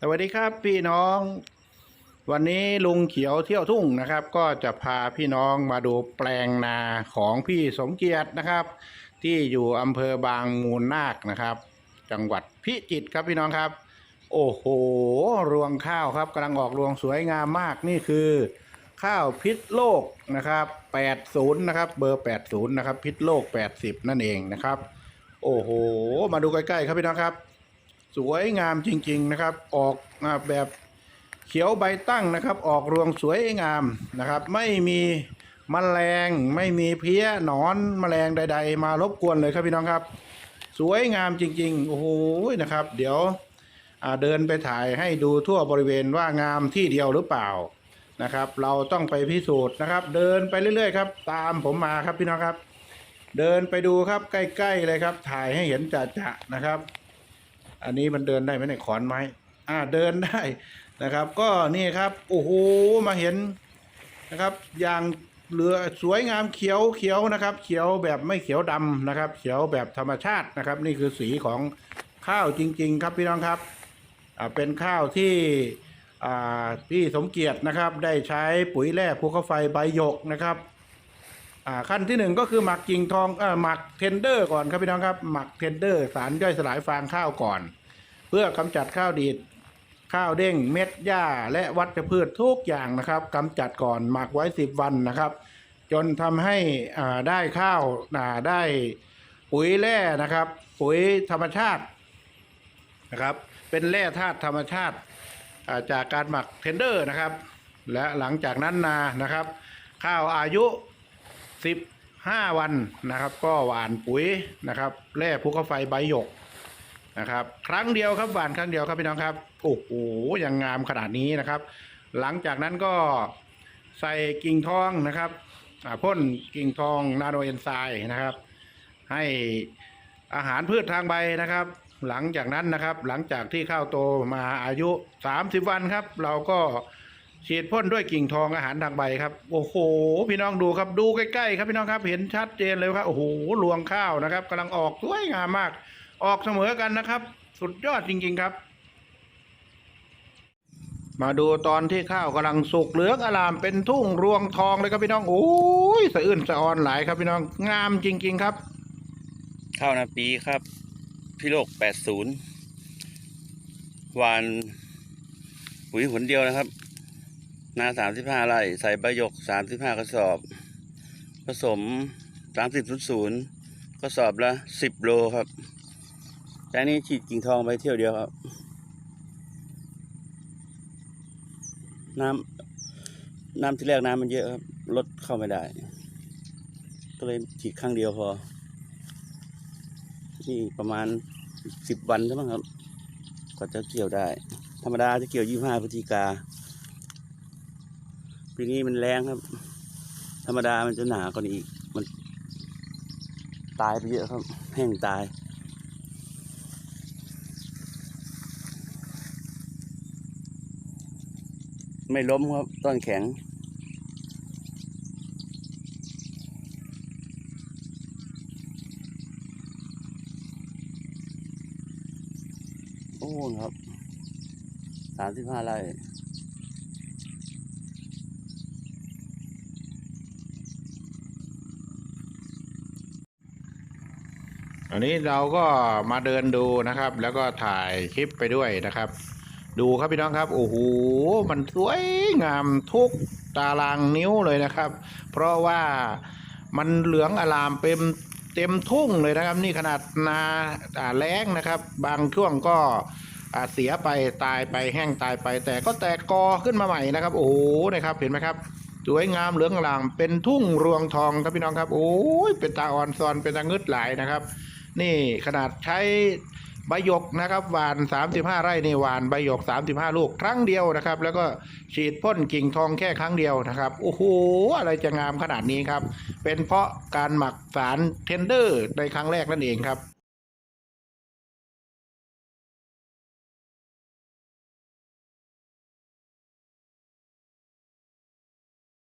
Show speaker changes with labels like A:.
A: สวัสดีครับพี่น้อง วันนี้ลุงเขียวเที่ยวทุ่งนะครับ ก็จะพาพี่น้องมาดูแปลงนาของพี่สมเกียรตินะครับ ที่อยู่อำเภอบางมูลนาคนะครับ จังหวัดพิจิตรครับพี่น้องครับ โอ้โห รวงข้าวครับกำลังออกรวงสวยงามมากนี่คือ ข้าวพิษโลกนะครับ80นะครับเบอร์ 80นะครับพิษโลก 80 นั่นเองนะครับ โอ้โห มาดูใกล้ๆครับพี่น้องครับ สวยงามจริงๆนะครับ ออกแบบเขียวใบตั้งนะครับ ออกรวงสวยงามนะครับ ไม่มีมแมลงไม่มีเพี้ยหนอนแมลงใด ๆ มารบกวนเลยครับพี่น้องครับ สวยงามจริงๆโอ้โหนะครับ เดี๋ยวเดินไปถ่ายให้ดูทั่วบริเวณว่างามที่เดียวหรือเปล่านะครับ เราต้องไปพิสูจน์นะครับ เดินไปเรื่อยๆครับ ตามผมมาครับพี่น้องครับ เดินไปดูครับใกล้ๆเลยครับ ถ่ายให้เห็นจะๆนะครับ อันนี้มันเดินได้ไหมเนี่ยขอนไม้อ่าเดินได้นะครับ ก็นี่ครับโอ้โหมาเห็นนะครับอย่างเหลือสวยงามเขียวเขียวนะครับ เขียวแบบไม่เขียวดำนะครับ เขียวแบบธรรมชาตินะครับ นี่คือสีของข้าวจริง ๆ ครับพี่น้องครับอ่าเป็นข้าวที่อ่าพี่สมเกียรตินะครับ ได้ใช้ปุ๋ยแร่ภูเขาไฟใบหยกนะครับ อ่าขั้นที่หนึ่งก็คือหมักกิ่งทองเอ่อหมักเทนเดอร์ก่อนครับพี่น้องครับหมักเทนเดอร์สารย่อยสลายฟางข้าวก่อน เพื่อกำจัดข้าวดีดข้าวเด้งเม็ดหญ้าและวัชพืชทุกอย่างนะครับกำจัดก่อนหมักไว้สิบวันนะครับ จนทำให้อ่าได้ข้าวอ่าได้ปุ๋ยแร่นะครับ ปุ๋ยธรรมชาตินะครับ เป็นแร่ธาตุธรรมชาติาจากการหมักเทนเดอร์นะครับ และหลังจากนั้นนานะครับ ข้าวอายุ 15วันนะครับ ก็หว่านปุ๋ยนะครับแร่ภูเขาไฟใบหยกนะครับ ครั้งเดียวครับหว่านครั้งเดียวครับพี่น้องครับโอ้โหยังงามขนาดนี้นะครับ หลังจากนั้นก็ใส่กิ่งทองนะครับพ่นกิ่งทองนาโนเอนไซม์นะครับ ให้อาหารพืชทางใบนะครับ หลังจากนั้นนะครับ หลังจากที่ข้าวโตมาอายุ 30 วันครับ เราก็ ฉีดพ่นด้วยกิ่งทองอาหารทางใบครับ โอ้โห พี่น้องดูครับดูใกล้ๆครับพี่น้องครับเห็นชัดเจนเลยครับโอ้โหรวงข้าวนะครับกำลังออกสวยงามมาก ออกเสมอกันนะครับ สุดยอดจริง ๆครับ มาดูตอนที่ข้าวกำลังสุกเหลืองอลามเป็นทุ่งรวงทองเลยครับพี่น้องโอ้ยสะอื้นสะออนหลายครับพี่น้องงามจริง ๆครับ
B: ข้าวนาปีครับ พี่โลก80หวานปุ๋ยหนเดียวนะครับ นา35ไร่ใส่ใบหยก35กระสอบ ผสม30.0กระสอบละ10โลครับแต่นี้ฉีดกิ่งทองไปเที่ยวเดียวครับ น้ำน้ำที่แรกน้ำมันเยอะครับรถเข้าไม่ได้ ก็เลยฉีดครั้งเดียวพอ นี่ประมาณสิบวันใช่ไหมครับกว่าจะเกี่ยวได้ ธรรมดาจะเกี่ยวยี่ห้าพฤศจิกา ปีนี้มันแรงครับ ธรรมดามันจะหนากว่านี้อีก มัน ตายไปเยอะครับ แห้งตาย ไม่ล้มครับต้นแข็งโอ้ครับสามสิบห้าไร่
A: อันนี้เราก็มาเดินดูนะครับ แล้วก็ถ่ายคลิปไปด้วยนะครับ ดูครับพี่น้องครับโอ้โหมันสวยงามทุกตารางนิ้วเลยนะครับ เพราะว่ามันเหลืองอลามเต็มเต็มทุ่งเลยนะครับ นี่ขนาดนาแล้งนะครับ บางช่วงก็เสียไปตายไปแห้งตายไป แต่ก็แตกกอขึ้นมาใหม่นะครับ โอ้โหนะครับเห็นไหมครับ สวยงามเหลืองอลามเป็นทุ่งรวงทองครับพี่น้องครับ โอ้ยเป็นตาอ่อนซอนเป็นตางึดหลายนะครับ นี่ขนาดใช้ใบหยกนะครับหวาน 35 ไร่นี่หวานใบหยก 35 ลูกครั้งเดียวนะครับ แล้วก็ฉีดพ่นกิ่งทองแค่ครั้งเดียวนะครับโอ้โหอะไรจะงามขนาดนี้ครับ เป็นเพราะการหมักสารเทนเดอร์ในครั้งแรกนั่นเองครับ